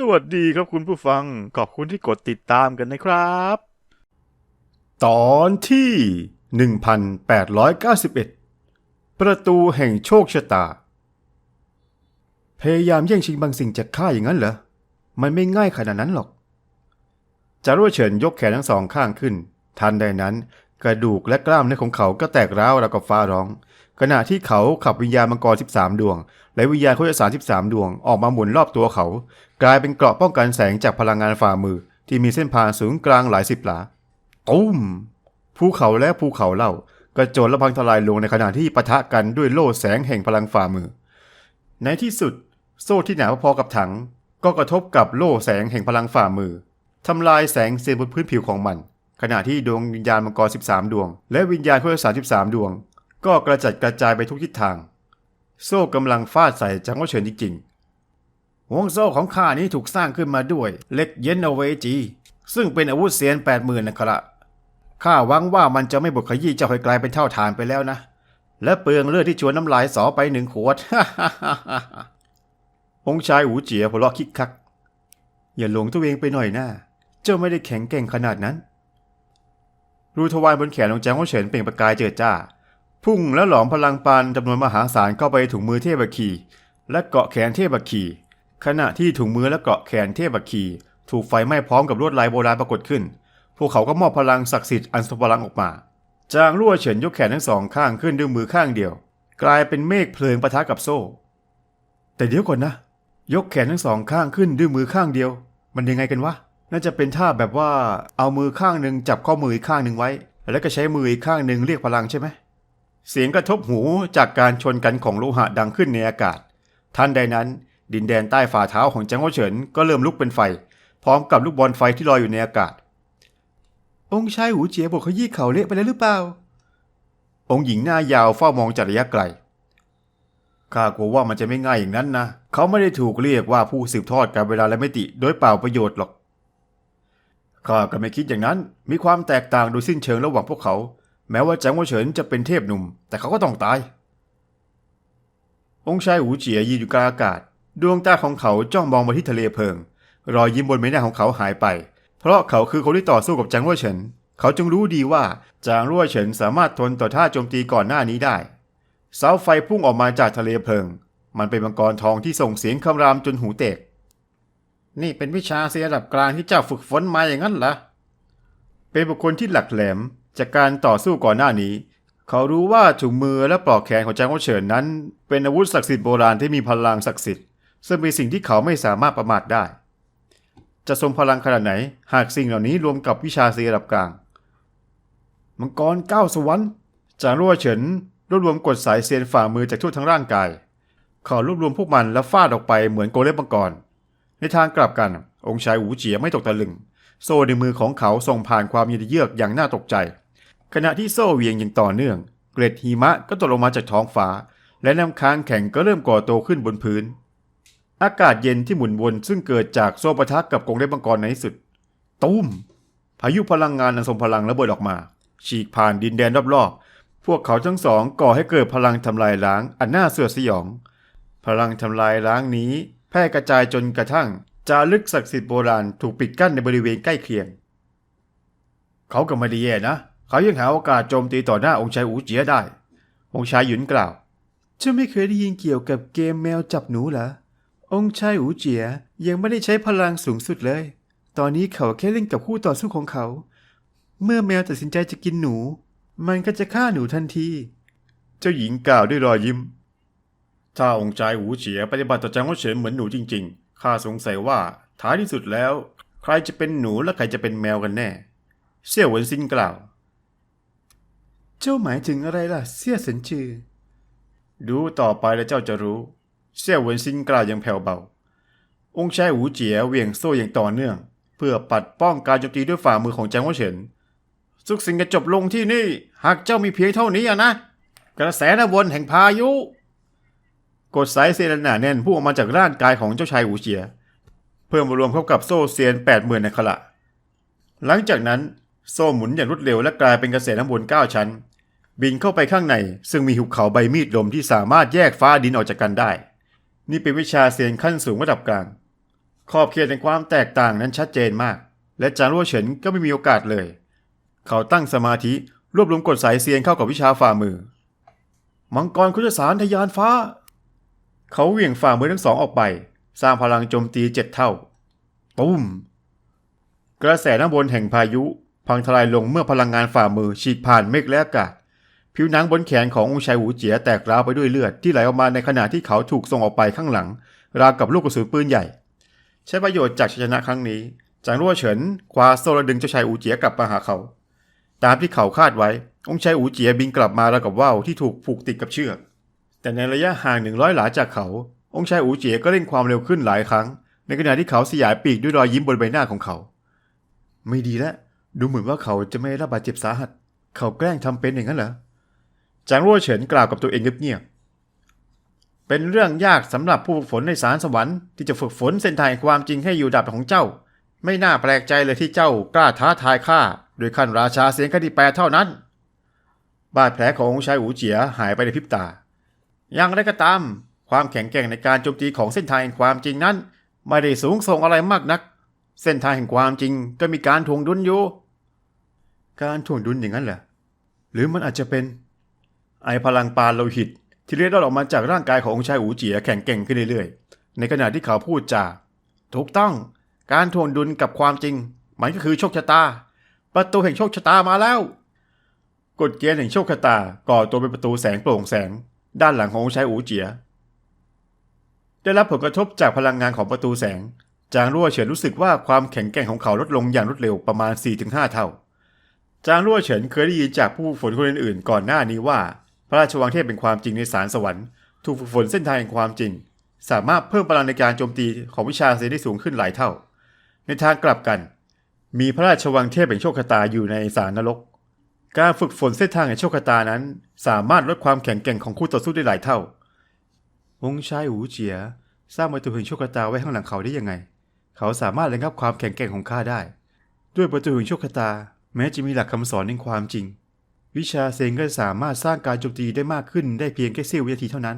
สวัสดีครับคุณผู้ฟัง ขอบคุณที่กดติดตามกันนะครับ ตอนที่ 1891 ประตูแห่งโชคชะตา พยายามแย่งชิงบางสิ่งจากข้าอย่างนั้นเหรอ มันไม่ง่ายขนาดนั้นหรอก จารวดเฉินยกแขนทั้งสองข้างขึ้น ทันใดนั้น กระดูกและกล้ามเนื้อของเขาก็แตกร้าวราวกับฟ้าร้อง ขณะที่เขาขับวิญญาณมังกร 13 ดวง และวิญญาณโคจร13 ดวงออกมาหมุนรอบตัวเขา กลายเป็นเกราะป้องกันแสงจากพลังงานฝ่ามือ ที่มีเส้นผ่านศูนย์กลางหลายสิบหลาตุ้มภูเขาและภูเขาเล่ากระโจนและพังทลายลงในขณะที่ปะทะกันด้วยโล่แสงแห่งพลังฝ่ามือ ในที่สุด โซ่ที่หนาพอๆกับถัง ก็กระทบกับโล่แสงแห่งพลังฝ่ามือทำลายแสงเซลล์บนพื้นผิวของมัน ขณะที่ดวงวิญญาณมังกร 13 ดวง และวิญญาณโคจร13 ดวง ก็กระจัดกระจายไปทุกทิศทาง โซ่กำลังฟาดใส่จังหวะเฉินจริงๆห่วงโซ่ของข้านี้ถูกสร้างขึ้นมาด้วยเล็กเย็นเอาไว้จี ซึ่งเป็นอาวุธเสียนแปดหมื่นนะครับข้าหวังว่ามันจะไม่บดขยี้เจ้าให้กลายเป็นเท่าฐานไปแล้วนะ และเปลืองเลือดที่ชวนน้ำลายสอไปหนึ่งขวดองค์ชายหูเจียหัวเราะคิกคัก อย่าหลงตัวเองไปหน่อยนะเจ้าไม่ได้แข็งแกร่งขนาดนั้น รูทวารบนแขนของแจงว่าเฉินเปล่งประกายเจิดจ้า พุ่งและหลอมพลังปานจำนวนมหาศาลเข้าไปถุงมือเทพบัคคีและเกาะแขนเทพบัคคีขณะที่ถุงมือและเกาะแขนเทพบัคคีถูกไฟไหม้พร้อมกับลวดลายโบราณปรากฏขึ้น พวกเขาก็มอบพลังศักดิ์สิทธิ์อันทรงพลังออกมา จางรั่วเฉินยกแขนทั้งสองข้างขึ้นด้วยมือข้างเดียว กลายเป็นเมฆเพลิงปะทะกับโซ่ แต่เดี๋ยวก่อนนะ ยกแขนทั้งสองข้างขึ้นด้วยมือข้างเดียว มันยังไงกันวะ น่าจะเป็นท่าแบบว่าเอามือข้างหนึ่งจับข้อมืออีกข้างหนึ่งไว้ แล้วก็ใช้มืออีกข้างหนึ่งเรียกพลังใช่ไหมเสียงกระทบหูจากการชนกันของโลหะดังขึ้นในอากาศ ทันใดนั้นดินแดนใต้ฝ่าเท้าของจังหวเฉินก็เริ่มลุกเป็นไฟ พร้อมกับลูกบอลไฟที่ลอยอยู่ในอากาศ องค์ชายหูเจียบอกเขายี่เขาเละไปแล้วหรือเปล่า องค์หญิงหน้ายาวเฝ้ามองจากระยะไกลข้ากลัวว่ามันจะไม่ง่ายอย่างนั้นนะ เขาไม่ได้ถูกเรียกว่าผู้สืบทอดการเวลาและมิติ โดยเปล่าประโยชน์หรอก ข้าก็ไม่คิดอย่างนั้น มีความแตกต่างโดยสิ้นเชิงระหว่างพวกเขา แม้ว่าจังหวเฉินจะเป็นเทพหนุ่ม แต่เขาก็ต้องตาย องค์ชายหูเจียยืนอยู่กลางอากาศ ดวงตาของเขาจ้องมองมาที่ทะเลเพลิง รอยยิ้มบนใบหน้าของเขาหายไป เพราะเขาคือคนที่ต่อสู้กับจางรั่วเฉิน เขาจึงรู้ดีว่าจางรั่วเฉินสามารถทนต่อท่าโจมตีก่อนหน้านี้ได้ เสาไฟพุ่งออกมาจากทะเลเพลิง มันเป็นมังกรทองที่ส่งเสียงคำรามจนหูแตก นี่เป็นวิชาเสียระดับกลางที่เจ้าฝึกฝนมาอย่างนั้นเหรอ เป็นบุคคลที่หลักแหลมจากการต่อสู้ก่อนหน้านี้ เขารู้ว่าถุงมือและปลอกแขนของจางโอเฉินนั้น เป็นอาวุธศักดิ์สิทธิ์โบราณที่มีพลังศักดิ์สิทธิ์ซึ่งเป็นสิ่งที่เขาไม่สามารถประมาทได้ จะทรงพลังขนาดไหน หากสิ่งเหล่านี้รวมกับวิชาเสียระดับกลาง มังกรเก้าสวรรค์จางรั่วเฉินรวบรวมกดสายเซียนฝ่ามือจากทั่วทั้งร่างกาย เขารวบรวมพวกมันแล้วฟาดออกไปเหมือนโกเลมมังกร ในทางกลับกัน องค์ชายหูเจียไม่ตกตะลึง โซ่ในมือของเขาส่งผ่านความเยือกเยือกอย่างน่าตกใจ ขณะที่โซ่เวียงอย่างต่อเนื่อง เกล็ดหิมะก็ตกลงมาจากท้องฟ้า และน้ำค้างแข็งก็เริ่มก่อตัวขึ้นบนพื้น อากาศเย็นที่หมุนวนซึ่งเกิดจากโซ่ปะทะกับกรงเล็บมังกรในที่สุด ตุ้ม พายุพลังงานอันทรงพลังระเบิดออกมา ฉีกผ่านดินแดนรอบๆ พวกเขาทั้งสองก่อให้เกิดพลังทำลายล้างอันน่าเสื่อสยอง พลังทำลายล้างนี้ ร่กระจายจนกระทั่ง จารึกศักดิ์สิทธิ์โบราณถูกปิดกั้นในบริเวณใกล้เคียง เขาก็ไม่ได้แย่นะ เขายังหาโอกาสโจมตีต่อหน้าองค์ชายอูเจียได้ องค์ชายหยุนกล่าวเจ้าไม่เคยได้ยินเกี่ยวกับเกมแมวจับหนูเหรอองค์ชายอูเจียยังไม่ได้ใช้พลังสูงสุดเลย ตอนนี้เขาแค่เล่นกับคู่ต่อสู้ของเขา เมื่อแมวตัดสินใจจะกินหนู มันก็จะฆ่าหนูทันที เจ้าหญิงกล่าวด้วยรอยยิ้ม ถ้าองค์ชายหูเฉียปฏิบัติต่อจางว่าเฉินเหมือนหนูจริงๆ ข้าสงสัยว่าท้ายที่สุดแล้ว ใครจะเป็นหนูและใครจะเป็นแมวกันแน่ เสี่ยวเหวินซินกล่าว เจ้าหมายถึงอะไรล่ะ เสี่ยสันจือ ดูต่อไปแล้วเจ้าจะรู้ เสี่ยวเหวินซินกล่าวอย่างแผ่วเบา องค์ชายหูเจียเหวี่ยงโซ่อย่างต่อเนื่อง เพื่อปัดป้องการโจมตีด้วยฝ่ามือของจางว่าเฉินทุกสิ่งจะจบลงที่นี่ หากเจ้ามีเพียงเท่านี้อะนะ กระแสน้ำวนแห่งพายุ กดสายเซียนหนาแน่นพุ่งออกมาจากร่างกายของเจ้าชายอูเจีย เพื่อมารวมเข้ากับโซ่เซียนแปดหมื่นในขณะหลังจากนั้นโซ่หมุนอย่างรวดเร็วและกลายเป็นกระแสน้ำวนเก้าชั้น บินเข้าไปข้างใน ซึ่งมีหุบเขาใบมีดลมที่สามารถแยกฟ้าดินออกจากกันได้ นี่เป็นวิชาเซียนขั้นสูงระดับกลาง ขอบเขตในความแตกต่างนั้นชัดเจนมาก และจางรั่วเฉินก็ไม่มีโอกาสเลย เขาตั้งสมาธิรวบรวมกดสายเซียนเข้ากับวิชาฝ่ามือ มังกรคุชสารทะยานฟ้า เขาเหวี่ยงฝ่ามือทั้งสองออกไป สร้างพลังโจมตีเจ็ดเท่าตุ้ม กระแสน้ำบนแห่งพายุ พังทลายลงเมื่อพลังงานฝ่ามือฉีดผ่านเมฆและอากาศ ผิวหนังบนแขนขององค์ชายหูเจียแตกร้าวไปด้วยเลือดที่ไหลออกมาในขณะที่เขาถูกส่งออกไปข้างหลัง ราวกับลูกกระสุนปืนใหญ่ ใช้ประโยชน์จากชัยชนะครั้งนี้ จางรั่วเฉินคว้าโซ่และดึงเจ้าชายอูเจียกลับมาหาเขา ตามที่เขาคาดไว้ องค์ชายอูเจียบินกลับมาราวกับว่าวที่ถูกผูกติดกับเชือก แต่ในระยะห่างหนึ่งร้อยหลาจากเขา องค์ชายอูเจียก็เร่งความเร็วขึ้นหลายครั้ง ในขณะที่เขาสยายปีกด้วยรอยยิ้มบนใบหน้าของเขา ไม่ดีแล้วดูเหมือนว่าเขาจะไม่รับบาดเจ็บสาหัส เขาแกล้งทำเป็นอย่างนั้นเหรอจางรั่วเฉินกล่าวกับตัวเองเงียบๆเป็นเรื่องยากสำหรับผู้ฝึกฝนในสารสวรรค์ที่จะฝึกฝนเส้นทางแห่งความจริงให้อยู่ดับของเจ้า ไม่น่าแปลกใจเลยที่เจ้ากล้าท้าทายข้าโดยขั้นราชาเสียงคดีแปดเท่านั้น บาดแผลขององค์ชายอูเจียหายไปในพริบตา อย่างไรก็ตาม ความแข็งแกร่งในการโจมตีของเส้นทางแห่งความจริงนั้น ไม่ได้สูงส่งอะไรมากนัก เส้นทางแห่งความจริงก็มีการถ่วงดุลอยู่ การถ่วงดุลอย่างนั้นเหรอหรือมันอาจจะเป็น ไอพลังปานโลหิต ที่เรียกรอดออกมาจากร่างกายขององค์ชายอูเจียแข็งแกร่งขึ้นเรื่อยๆ ในขณะที่เขาพูดจาถูกต้องการถ่วงดุลกับความจริง มันก็คือโชคชะตา ประตูแห่งโชคชะตามาแล้วกฎเกณฑ์แห่งโชคชะตาก่อตัวเป็นประตูแสงโปร่งแสง ด้านหลังขององค์ชายอูเจีย ได้รับผลกระทบจากพลังงานของประตูแสง จางรั่วเฉินรู้สึกว่าความแข็งแกร่งของเขาลดลงอย่างรวดเร็วประมาณ 4-5 เท่า จางรั่วเฉินเคยได้ยินจากผู้ฝึกฝนคนอื่นๆ ก่อนหน้านี้ว่า พระราชวังเทพเป็นความจริงในสารสวรรค์ถูกฝึกฝนเส้นทางแห่งความจริง สามารถเพิ่มพลังในการโจมตีของวิชาเซนได้สูงขึ้นหลายเท่า ในทางกลับกัน มีพระราชวังเทพแห่งโชคชะตาอยู่ในสารนรก การฝึกฝนเส้นทางแห่งโชคชะตานั้น สามารถลดความแข็งแกร่งของคู่ต่อสู้ได้หลายเท่าองชายหูเจียสร้างประตูแห่งโชคชะตาไว้ข้างหลังเขาได้ยังไง เขาสามารถระงับความแข็งแกร่งของข้าได้ ด้วยประตูแห่งโชคชะตา แม้จะมีหลักคำสอนในความจริง วิชาเซงก็สามารถสร้างการโจมตีได้มากขึ้นได้เพียงแค่เสี้ยววินาทีเท่านั้น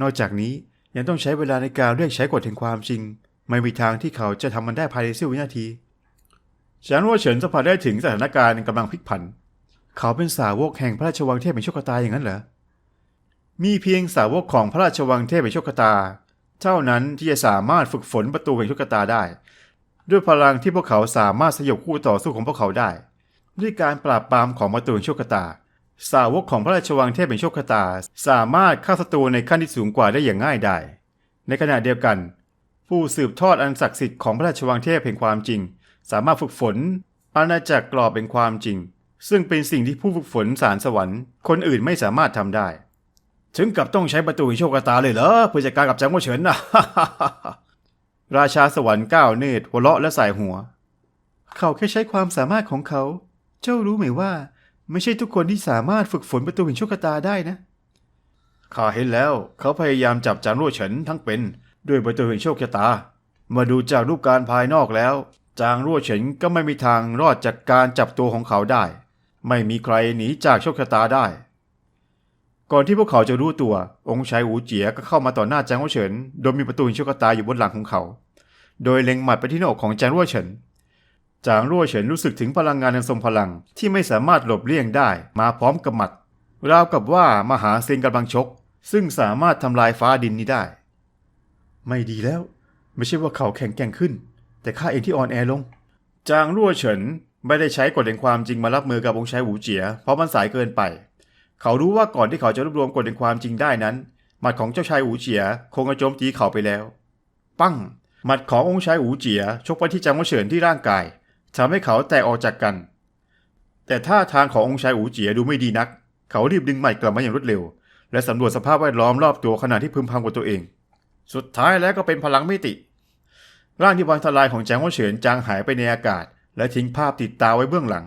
นอกจากนี้ยังต้องใช้เวลาในการเรียกใช้กฎแห่งความจริง ไม่มีทางที่เขาจะทำมันได้ภายในเสี้ยววินาทีฉันว่าเฉินสัมผัสได้ถึงสถานการณ์กำลังพลิกผัน เขาเป็นสาวกแห่งพระราชวังเทพแห่งโชคชะตาอย่างนั้นเหรอ มีเพียงสาวกของพระราชวังเทพแห่งโชคชะตา เท่านั้นที่จะสามารถฝึกฝนประตูแห่งโชคชะตาได้ ด้วยพลังที่พวกเขาสามารถสยบคู่ต่อสู้ของพวกเขาได้ ด้วยการปราบปรามของประตูแห่งโชคชะตา สาวกของพระราชวังเทพแห่งโชคชะตา สามารถฆ่าศัตรูในขั้นที่สูงกว่าได้อย่างง่ายดายในขณะเดียวกัน ผู้สืบทอดอันศักดิ์สิทธิ์ของพระราชวังเทพแห่งความจริง สามารถฝึกฝนอาณาจักรกรอบเป็นความจริง ซึ่งเป็นสิ่งที่ผู้ฝึกฝนสารสวรรค์คนอื่นไม่สามารถทำได้ ถึงกับต้องใช้ประตูแห่งโชคชะตาเลยเหรอเพื่อจัดการกับจังหวะเฉินนะราชาสวรรค์ก้าวเนตรหัวเราะและสายหัว เขาแค่ใช้ความสามารถของเขา เจ้ารู้ไหมว่า ไม่ใช่ทุกคนที่สามารถฝึกฝนประตูแห่งโชคชะตาได้นะข้าเห็นแล้วเขาพยายามจับจางรั่วเฉินทั้งเป็นด้วยประตูแห่งโชคชะตา มาดูจากรูปการภายนอกแล้ว จางรั่วเฉินก็ไม่มีทางรอดจากการจับตัวของเขาได้ ไม่มีใครหนีจากโชคชะตาได้ ก่อนที่พวกเขาจะรู้ตัว องค์ชายอูเจียก็เข้ามาต่อหน้าจางรั่วเฉิน โดยมีประตูโชคชะตาอยู่บนหลังของเขา โดยเล็งหมัดไปที่หน้าอกของจางรั่วเฉินจางรั่วเฉินรู้สึกถึงพลังงานอันทรงพลังที่ไม่สามารถหลบเลี่ยงได้มาพร้อมกับหมัด ราวกับว่ามหาเซนกำลังชก ซึ่งสามารถทำลายฟ้าดินนี้ได้ ไม่ดีแล้ว ไม่ใช่ว่าเขาแข็งแกร่งขึ้น แต่ข้าเองที่อ่อนแอลง จางรั่วเฉิน ไม่ได้ใช้กฎแห่งความจริงมารับมือกับองค์ชายหูเจีย เพราะมันสายเกินไป เขารู้ว่าก่อนที่เขาจะรวบรวมกฎแห่งความจริงได้นั้น หมัดของเจ้าชายหูเจียคงจะโจมตีเขาไปแล้ว ปั้ง หมัดขององค์ชายหูเจียชกไปที่จางรั่เฉินที่ร่างกายทำให้เขาแตกออกจากกัน แต่ท่าทางขององค์ชายหูเจียดูไม่ดีนัก เขารีบดึงหมัดกลับมาอย่างรวดเร็ว และสำรวจสภาพแวดล้อมรอบตัวขณะที่พึมพำกับตัวเอง สุดท้ายแล้วก็เป็นพลังมิติ ร่างที่พังทลายของแจงว่าเฉินจางหายไปในอากาศ และทิ้งภาพติดตาไว้เบื้องหลัง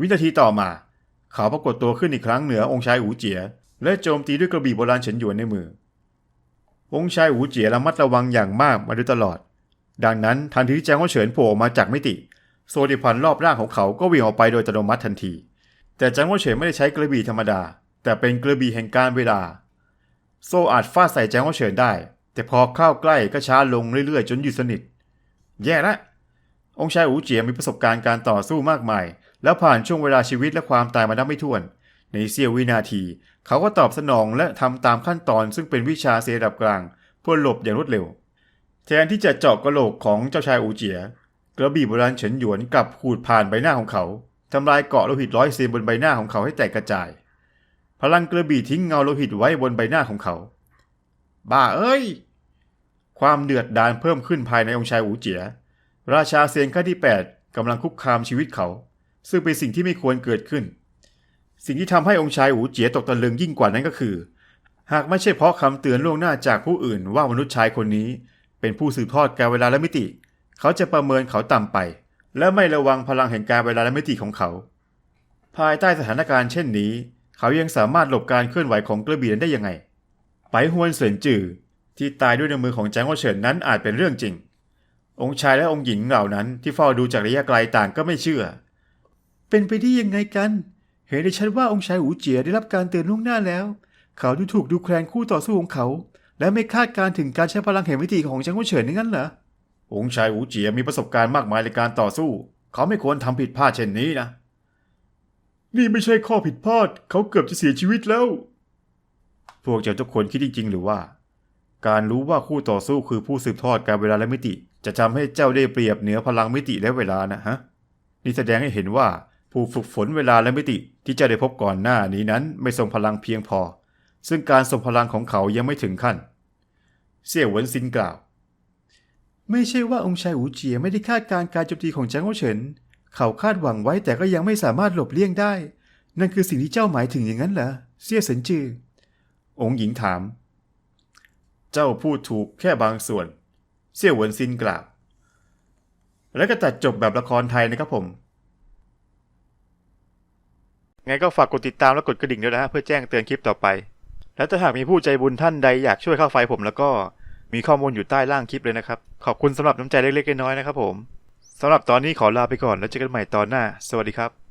วินาทีต่อมา เขาปรากฏตัวขึ้นอีกครั้งเหนือองค์ชายอูเจีย และโจมตีด้วยกระบี่โบราณเฉินหยวนในมือ องค์ชายอูเจียระมัดระวังอย่างมากมาโดยตลอด ดังนั้นทันทีที่แจงว่าเฉินโผล่ออกมาจากมิติ โซดิพันรอบร่างของเขาก็วิ่งออกไปโดยอัตโนมัติทันที แต่แจงว่าเฉินไม่ได้ใช้กระบี่ธรรมดา แต่เป็นกระบี่แห่งการเวลา โซอาจฟาดใส่แจงว่าเฉินได้ แต่พอเข้าใกล้ก็ช้าลงเรื่อยๆ จนหยุดสนิท แย่ละ องค์ชายอูเจียมีประสบการณ์การต่อสู้มากมาย แล้วผ่านช่วงเวลาชีวิตและความตายมานับไม่ถ้วน ในเสี้ยววินาที เขาก็ตอบสนองและทำตามขั้นตอนซึ่งเป็นวิชาเซระดับกลาง เพื่อหลบอย่างรวดเร็ว แทนที่จะเจาะกระโหลกของเจ้าชายอูเจีย กระบี่โบราณเฉินหยวนกลับขูดผ่านใบหน้าของเขาทำลายเกาะโลหิตร้อยเซนบนใบหน้าของเขาให้แตกกระจาย พลังกระบี่ทิ้งเงาโลหิตไว้บนใบหน้าของเขา บ้าเอ้ย ความเดือดดาลเพิ่มขึ้นภายในองค์ชายอูเจีย ราชาเซียนขั้นที่ 8กำลังคุกคามชีวิตเขา ซึ่งเป็นสิ่งที่ไม่ควรเกิดขึ้น สิ่งที่ทำให้องค์ชายอูเจียตกตะลึงยิ่งกว่านั้นก็คือ หากไม่ใช่เพราะคำเตือนล่วงหน้าจากผู้อื่นว่ามนุษย์ชายคนนี้ เป็นผู้สืบทอดการเวลาและมิติ เขาจะประเมินเขาต่ำไป และไม่ระวังพลังแห่งการเวลาและมิติของเขา ภายใต้สถานการณ์เช่นนี้ เขายังสามารถหลบการเคลื่อนไหวของกระบี่นั้นได้ยังไง ไปฮวนเสินจือที่ตายด้วยน้ำมือของแจงโอเฉินนั้นอาจเป็นเรื่องจริง องค์ชายและองค์หญิงเหล่านั้นที่เฝ้าดูจากระยะไกลต่างก็ไม่เชื่อ เป็นไปได้ยังไงกัน เห็นได้ชัดว่าองค์ชายอูเจียได้รับการเตือนล่วงหน้าแล้ว เขาดูถูกดูแคลนคู่ต่อสู้ของเขา และไม่คาดการณ์ถึงการใช้พลังแห่งมิติของจางโอเฉินอย่างนั้นเหรอ องค์ชายอูเจียมีประสบการณ์มากมายในการต่อสู้ เขาไม่ควรทำผิดพลาดเช่นนี้นะ นี่ไม่ใช่ข้อผิดพลาด เขาเกือบจะเสียชีวิตแล้ว พวกเจ้าทุกคนคิดจริงๆหรือว่า การรู้ว่าคู่ต่อสู้คือผู้สืบทอดการเวลาและมิติ จะทำให้เจ้าได้เปรียบเหนือพลังมิติและเวลานะฮะนี่แสดงให้เห็นว่าผู้ฝึกฝนเวลาและมิติที่เจ้าได้พบก่อนหน้านี้นั้นไม่ทรงพลังเพียงพอ ซึ่งการทรงพลังของเขายังไม่ถึงขั้น เสี่ยวเหวินซินกล่าว ไม่ใช่ว่าองค์ชายอูเจียไม่ได้คาดการณ์การโจมตีของจางโอเฉิน เขาคาดหวังไว้แต่ก็ยังไม่สามารถหลบเลี่ยงได้ นั่นคือสิ่งที่เจ้าหมายถึงอย่างนั้นเหรอเสี่ยเสินจือองค์หญิงถาม เจ้าพูดถูกแค่บางส่วน เสี่ยวเหวินซินกล่าว แล้วก็ตัดจบแบบละครไทยนะครับผม ไงก็ฝากกดติดตามและกดกระดิ่งด้วยนะฮะเพื่อแจ้งเตือนคลิปต่อไป และถ้าหากมีผู้ใจบุญท่านใดอยากช่วยเข้าไฟผมแล้วก็มีข้อมูลอยู่ใต้ล่างคลิปเลยนะครับ ขอบคุณสำหรับน้ำใจเล็กๆน้อยๆนะครับผมสำหรับตอนนี้ขอลาไปก่อนแล้วเจอกันใหม่ตอนหน้า สวัสดีครับ